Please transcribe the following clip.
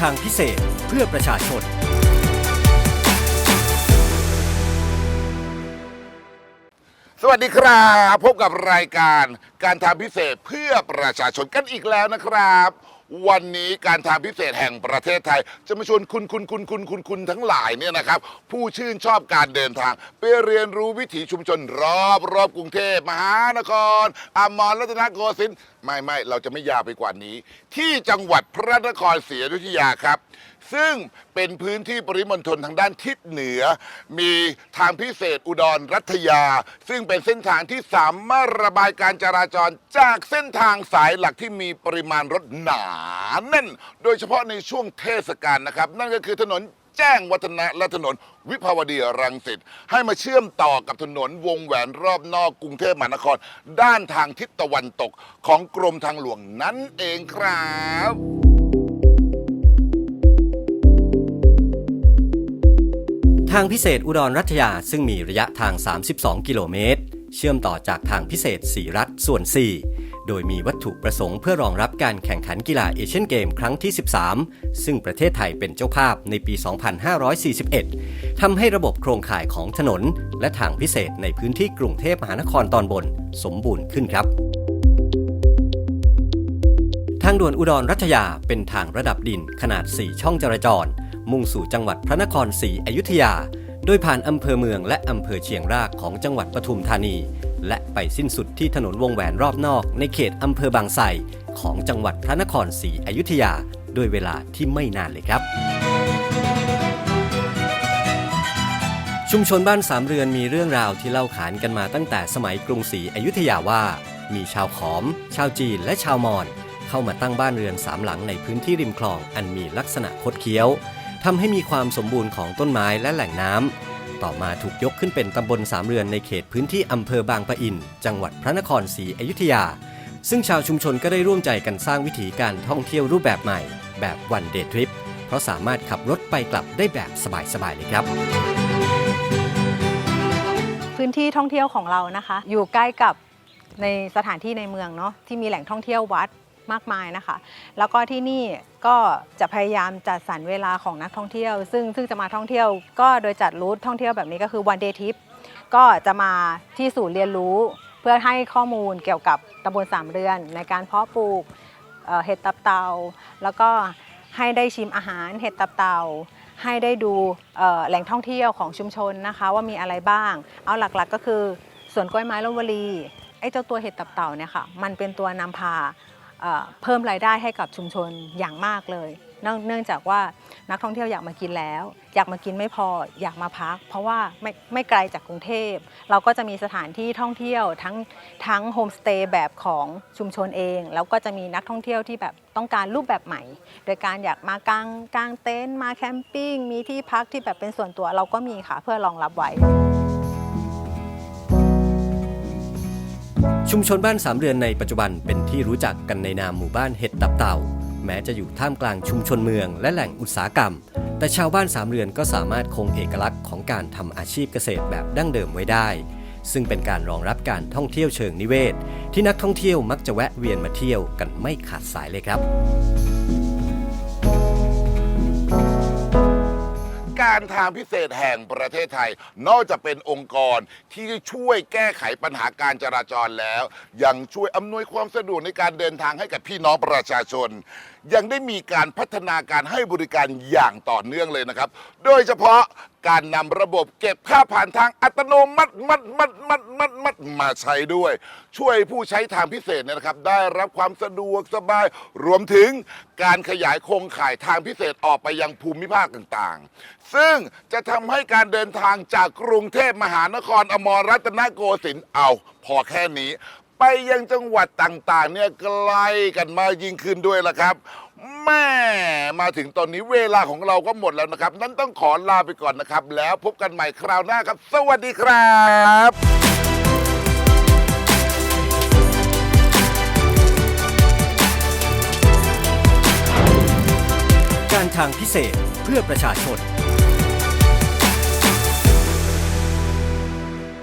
ทางพิเศษเพื่อประชาชน สวัสดีครับ พบกับรายการการทางพิเศษเพื่อประชาชนกันอีกแล้วนะครับ วันนี้การทางพิเศษแห่งประเทศไทย จะมาชวนคุณคุณคุณคุณคุณคุณทั้งหลายเนี่ยนะครับ ผู้ชื่นชอบการเดินทาง ไปเรียนรู้วิถีชุมชนรอบรอบกรุงเทพมหานครอมรรัตนโกสินทร์ไม่ไม่เราจะไม่ยาวไปกว่านี้ ที่จังหวัดพระนครศรีอยุธยาครับ ซึ่งเป็นพื้นที่ปริมณฑลทางด้านทิศเหนือ มีทางพิเศษอุดรรัตยา ซึ่งเป็นเส้นทางที่สามารถระบายการจราจรจากเส้นทางสายหลักที่มีปริมาณรถหนาแน่น โดยเฉพาะในช่วงเทศกาลนะครับ นั่นก็คือถนนแจ้งวัฒนะและถนนวิภาวดีรังสิตให้มาเชื่อมต่อกับถนนวงแหวนรอบนอกกรุงเทพมหานคร ด้านทางทิศตะวันตกของกรมทางหลวงนั่นเองครับทางพิเศษอุดรรัตยาซึ่งมีระยะทาง 32 กิโลเมตร เชื่อมต่อจากทางพิเศษสีรัฐส่วน 4 โดยมีวัตถุประสงค์เพื่อรองรับการแข่งขันกีฬาเอเชียนเกมครั้งที่ 13 ซึ่งประเทศไทยเป็นเจ้าภาพในปี 2541 ทำให้ระบบโครงข่ายของถนน และทางพิเศษในพื้นที่กรุงเทพมหานครตอนบน สมบูรณ์ขึ้นครับ ทางด่วนอุดรรัตยาเป็นทางระดับดินขนาด 4 ช่องจราจร มุ่งสู่จังหวัดพระนครศรีอยุธยา โดยผ่านอำเภอเมืองและอำเภอเชียงรากของจังหวัดปทุมธานี และไปสิ้นสุดที่ถนนวงแหวนรอบนอกในเขตอำเภอบางไทรของจังหวัดพระนครศรีอยุธยาโดยเวลาที่ไม่นานเลยครับ ชุมชนบ้านสามเรือนมีเรื่องราวที่เล่าขานกันมาตั้งแต่สมัยกรุงศรีอยุธยาว่า มีชาวขอม ชาวจีนและชาวมอญเข้ามาตั้งบ้านเรือนสามหลังในพื้นที่ริมคลองอันมีลักษณะคดเคี้ยว ทำให้มีความสมบูรณ์ของต้นไม้และแหล่งน้ำ ต่อมาถูกยกขึ้นเป็นตำบลสามเรือนในเขตพื้นที่อำเภอบางปะอิน จังหวัดพระนครศรีอยุธยา ซึ่งชาวชุมชนก็ได้ร่วมใจกันสร้างวิถีการท่องเที่ยวรูปแบบใหม่ แบบวันเดย์ทริป เพราะสามารถขับรถไปกลับได้แบบสบายๆเลยครับพื้นที่ท่องเที่ยวของเรานะคะ อยู่ใกล้กับในสถานที่ในเมืองเนาะที่มีแหล่งท่องเที่ยววัด มากมายนะคะ แล้วก็ที่นี่ก็จะพยายามจัดสรรเวลาของนักท่องเที่ยว ซึ่งซึ่งจะมาท่องเที่ยว ก็โดยจัดรูทท่องเที่ยวแบบนี้ก็คือ one day trip ก็จะมาที่ศูนย์เรียนรู้ เพื่อให้ข้อมูลเกี่ยวกับตำบลสามเรือน ในการเพาะปลูกเห็ดตับเตา แล้วก็ให้ได้ชิมอาหารเห็ดตับเตาให้ได้ดูแหล่งท่องเที่ยวของชุมชนนะคะ ว่ามีอะไรบ้าง เอาหลักๆก็คือสวนกล้วยไม้ลมวลีไอ้เจ้าตัวเห็ดตับเต่าเนี่ยค่ะ มันเป็นตัวนำพา เพิ่มรายได้ให้กับชุมชนอย่างมากเลยเนื่องเนื่องจากว่านักท่องเที่ยวอยากมากินแล้ว อยากมากินไม่พออยากมาพัก เพราะว่าไม่ไม่ไกลจากกรุงเทพ เราก็จะมีสถานที่ท่องเที่ยวทั้งทั้งโฮมสเตย์แบบของชุมชนเอง แล้วก็จะมีนักท่องเที่ยวที่แบบต้องการรูปแบบใหม่ โดยการอยากมากางกางเต็นท์มาแคมปิ้งมีที่พักที่แบบเป็นส่วนตัวเราก็มีค่ะเพื่อรองรับไว้ ชุมชนบ้านสามเรือนในปัจจุบันเป็นที่รู้จักกันในนามหมู่บ้านเห็ดตับเต่า แม้จะอยู่ท่ามกลางชุมชนเมืองและแหล่งอุตสาหกรรม แต่ชาวบ้านสามเรือนก็สามารถคงเอกลักษณ์ของการทำอาชีพเกษตรแบบดั้งเดิมไว้ได้ ซึ่งเป็นการรองรับการท่องเที่ยวเชิงนิเวศ ที่นักท่องเที่ยวมักจะแวะเวียนมาเที่ยวกันไม่ขาดสายเลยครับ การทางพิเศษแห่งประเทศไทย นอกจากเป็นองค์กรที่ช่วยแก้ไขปัญหาการจราจรแล้ว ยังช่วยอำนวยความสะดวกในการเดินทางให้กับพี่น้องประชาชน ยังได้มีการพัฒนาการให้บริการอย่างต่อเนื่องเลยนะครับ โดยเฉพาะการนำระบบเก็บค่าผ่านทางอัตโนมัติมัดมัดมัดมัดมัดมาใช้ด้วย ช่วยผู้ใช้ทางพิเศษเนยนะครับ ได้รับความสะดวกสบาย รวมถึงการขยายโครงข่ายทางพิเศษออกไปยังภูมิภาคต่างๆ ซึ่งจะทำให้การเดินทางจากกรุงเทพมหานครอมรรัตนโกสินทร์เอา พอแค่นี้ ไปยังจังหวัดต่างๆ เนี่ยใกลกันมากยิ่งขึ้นด้วยละครับ แม่มาถึงตอนนี้เวลาของเราก็หมดแล้วนะครับ นั้นต้องขอลาไปก่อนนะครับ แล้วพบกันใหม่คราวหน้าครับ สวัสดีครับการทางพิเศษเพื่อประชาชน